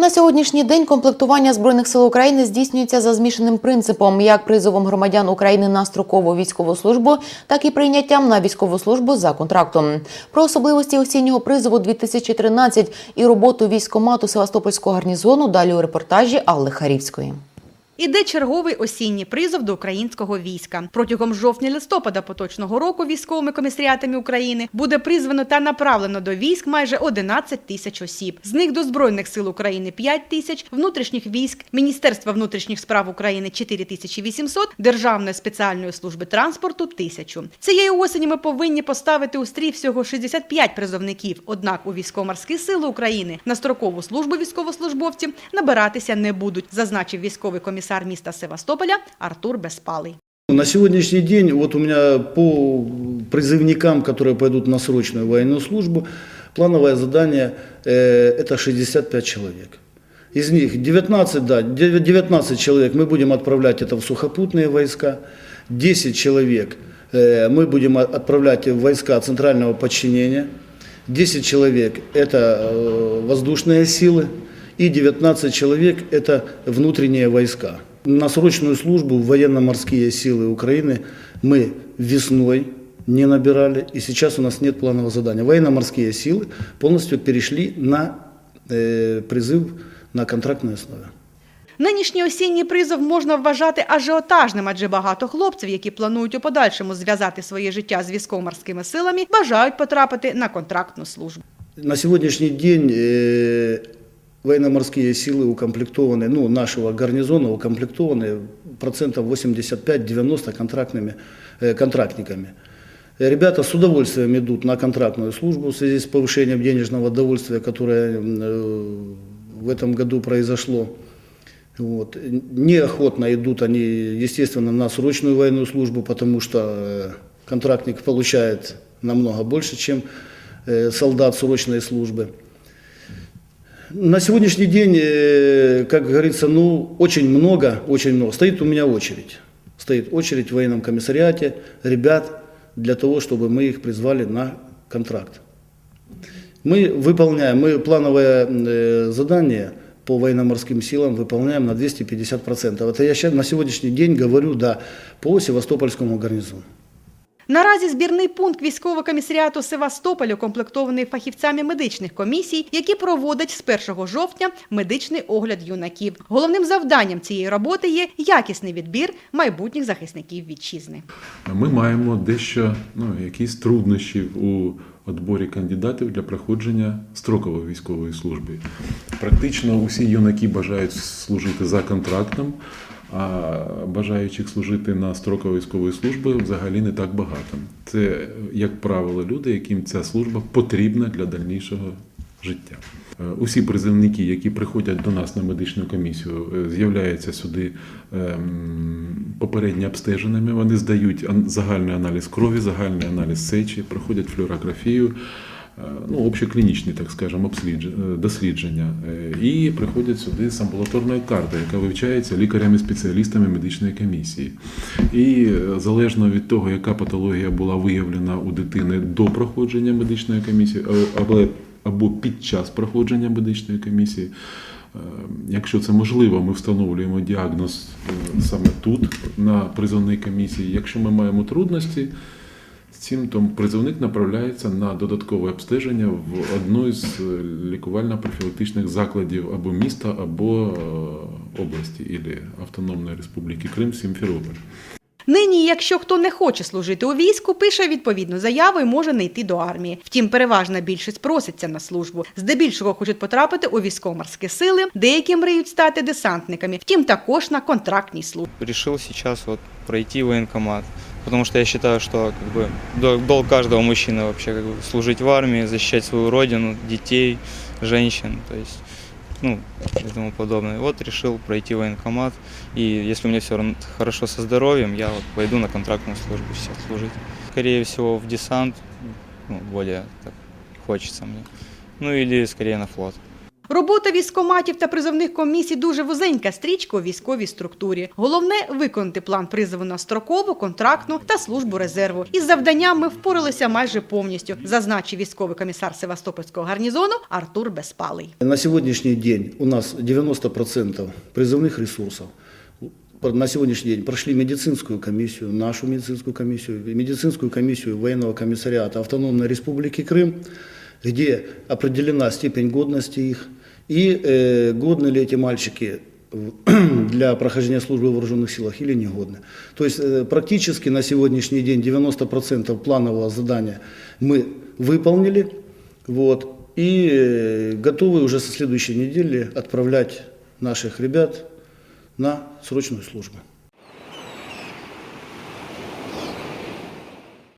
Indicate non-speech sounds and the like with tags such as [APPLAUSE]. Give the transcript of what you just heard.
На сьогоднішній день комплектування збройних сил України здійснюється за змішаним принципом, як призовом громадян України на строкову військову службу, так і прийняттям на військову службу за контрактом. Про особливості осіннього призову 2013 і роботу військомату Севастопольського гарнізону далі у репортажі Алли Харівської. Іде черговий осінній призов до українського війська. Протягом жовтня-листопада поточного року військовими комісаріатами України буде призвано та направлено до військ майже 11 тисяч осіб. З них до Збройних сил України 5 тисяч, внутрішніх військ, Міністерства внутрішніх справ України 4 тисячі 800, Державної спеціальної служби транспорту – тисячу. Цієї осені ми повинні поставити у стрій всього 65 призовників. Однак у військово-морські сили України на строкову службу військовослужбовці набиратися не будуть, зазначив військовий комісар міста Севастополя Артур Безпалий. На сегодняшний день вот у меня по призывникам, которые пойдут на срочную военную службу, плановое задание э, это 65 человек. Из них 19, да, 19 человек мы будем отправлять это в сухопутные войска, 10 человек э, мы будем о- отправлять в войска центрального подчинения, 10 человек это э, воздушные силы и 19 человек это внутренние войска. На срочную службу в военно-морские силы Украины мы весной не набирали, и сейчас у нас нет планового задания. Военно-морские силы полностью перешли на э, призыв на контрактной основе. Нинішній осінній призов можна вважати ажіотажним, адже багато хлопців, які планують у подальшому зв'язати своє життя з військово-морськими силами, бажають потрапити на контрактну службу. На сегодняшний день э, военно-морские силы укомплектованы, ну, нашего гарнизона укомплектованы процентов 85-90 контрактными, э, контрактниками. Ребята с удовольствием идут на контрактную службу в связи с повышением денежного довольствия, которое э, в этом году произошло. Вот. Неохотно идут они, естественно, на срочную военную службу, потому что э, контрактник получает намного больше, чем э, солдат срочной службы. На сегодняшний день, э, как говорится, ну, очень много, очень много. Стоит у меня очередь. Стоит очередь в военном комиссариате ребят для того, чтобы мы их призвали на контракт. Мы выполняем, мы плановое э, задание по военно-морским силам выполняем на 250%. Это я сейчас на сегодняшний день говорю, да, по Севастопольскому гарнизону. Наразі збірний пункт військового комісаріату Севастополя укомплектований фахівцями медичних комісій, які проводять з 1 жовтня медичний огляд юнаків. Головним завданням цієї роботи є якісний відбір майбутніх захисників вітчизни. Ми маємо дещо ну, якісь труднощі у відборі кандидатів для проходження строкової військової служби. Практично усі юнаки бажають служити за контрактом, а бажаючих служити на строковій військової служби взагалі не так багато. Це, як правило, люди, яким ця служба потрібна для дальнішого життя. Е, Усі призовники, які приходять до нас на медичну комісію, е, з'являються сюди ем, попередньо обстеженими. Вони здають загальний аналіз крові, загальний аналіз сечі, проходять флюорографію, ну, общоклінічні, так скажемо, е, дослідження. Е, І приходять сюди з амбулаторною картою, яка вивчається лікарями-спеціалістами медичної комісії. І е, залежно від того, яка патологія була виявлена у дитини до проходження медичної комісії, або під час проходження медичної комісії. Е, Якщо це можливо, ми встановлюємо діагноз е, саме тут, на призовній комісії. Якщо ми маємо трудності з цим, то призовник направляється на додаткове обстеження в одну із е, лікувально-профілактичних закладів або міста, або е, області, або Автономної Республіки Крим, Сімферополь. Нині, якщо хто не хоче служити у війську, пише відповідну заяву і може не йти до армії. Втім, переважна більшість проситься на службу. Здебільшого хочуть потрапити у військово-морські сили, деякі мріють стати десантниками, втім також на контрактній службі. решил сейчас вот пройти военкомат, потому что я считаю, что как бы дол- долг каждого мужчины вообще как бы служить в армии, защищать свою родину, детей, женщин, то есть ну и тому подобное. Вот решил пройти военкомат, и если у меня все хорошо со здоровьем, я вот пойду на контрактную службу сейчас служить. Скорее всего в десант, ну, более так хочется мне. Ну или скорее на флот. Робота військоматів та призовних комісій дуже вузенька стрічка у військовій структурі. Головне виконати план призову на строкову, контрактну та службу резерву. Із завданням ми впоралися майже повністю, зазначив військовий комісар Севастопольського гарнізону Артур Безпалий. На сегодняшний день у нас 90% призывных ресурсов на сегодняшний день прошли медицинскую комиссию, нашу медицинскую комиссию, медицинскую комиссию военного комиссариата Автономной Республики Крым, где определена степень годности их и э, годны ли эти мальчики [CLEARS THROAT] в- для прохождения службы в вооруженных силах или негодны. То есть э, практически на сегодняшний день 90% планового задания мы выполнили, вот, и э, готовы уже со следующей недели отправлять наших ребят на срочную службу.